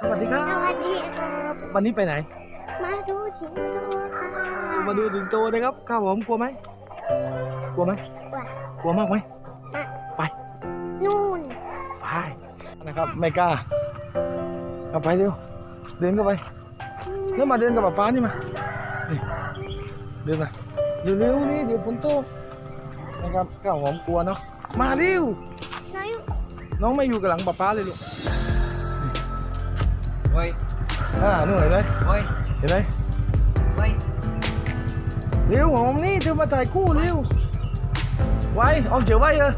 สวัสดีครับสวัสดีครับวันนี้ไปไหน มาดูสิงโตค่ะมาดูสิงโตนะครับครับผมกลัวไหมกลัวไหมว่ากลัวมากไหม ไป นู่นไปนะครับไม่กล้าเอาไปเร็วเดินเข้าไปแล้วมาเดินกับป๊าป๊านี่มานี่เดินมาเร็วๆนี่เดี๋ยวฝนตกนะครับก้าวหอมกลัวเนาะมาเร็วน้อยน้องไม่อยู่กับหลังป๊าป๊าเลยลูก เฮ้ยอ่านู่นเห็นไหมเฮ้ยเห็นไหมเฮ้ยเร็วหอมนี่เธอมาถ่ายคู่เร็วไว้ออมเจียวไว้เออ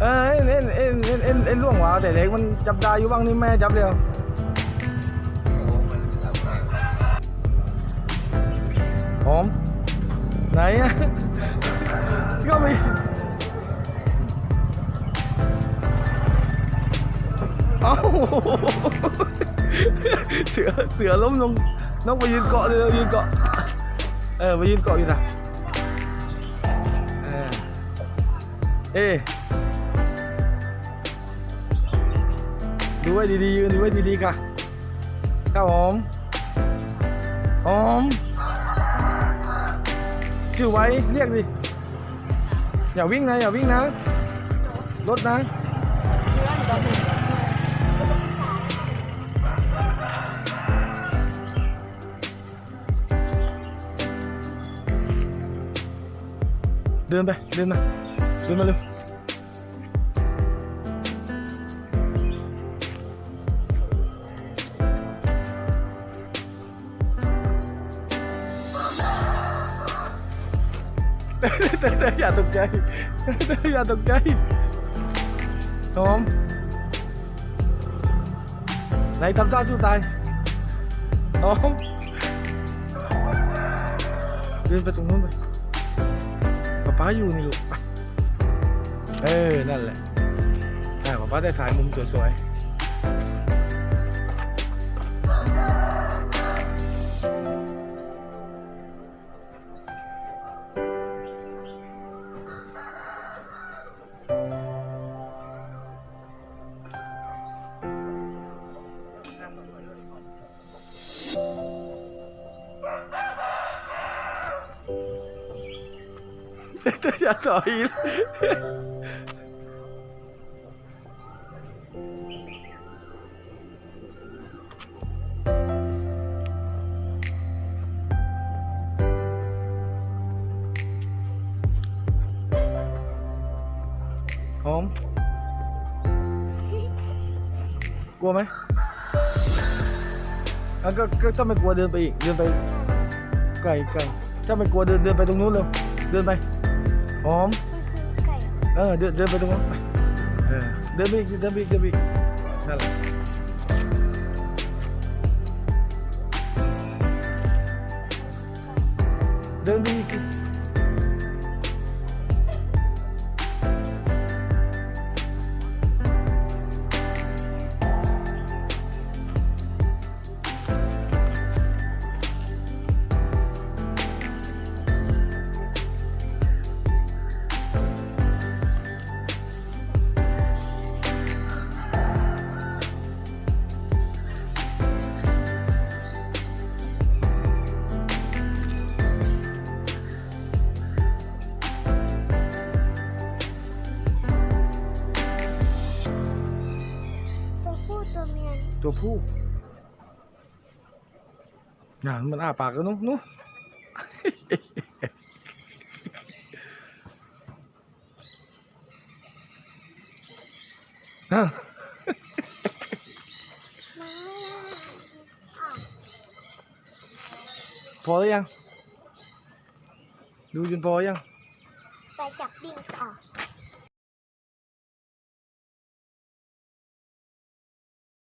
เออเอ็นเอ็นเอ็นเอ็นเอ็นล่วงหวาแต่เด็กมันจับได้อยู่บ้างนี่แม่จับเดียวหอมไหนอะก็มี อ้าเสือเสือล้มลงน้องไปยืนเกาะเลยยืนเกาะเออไปยืนเกาะอยู่นะเออเอ๊ดูไว้ดีๆยืนดูไว้ดีๆค่ะครับผมหอมชื่อไว้เรียกดิอย่าวิ่งนะอย่าวิ่งนะรถนะ เดินไป เดินมา เดินมาเร็วอย่าตกใจอย่าตกใจหอมไหนทำท่าสู้ตายหอมเดินไปตรงนู้นไป ป๊าอยู่นี่ลูกเออ นั่นแหละ อ่าป๊าป๊าได้ถ่ายมุมสวยๆ อย่าต่อยหอมกลัวไหมอะก็ก็ถ้าไม่กลัวเดินไปอีกเดินไปไกลไกลถ้าไม่กลัวเดินเดินไปตรงนู้นเร็วเดินไป หอมมันคือไก่เหรอเออ ตัวผู้น่ะมันอ้าปากแล้วนุ๊กนุ๊กอะมาอ้าวพอแล้วยัง ดูจนพอยัง ไปจับบิงต่อ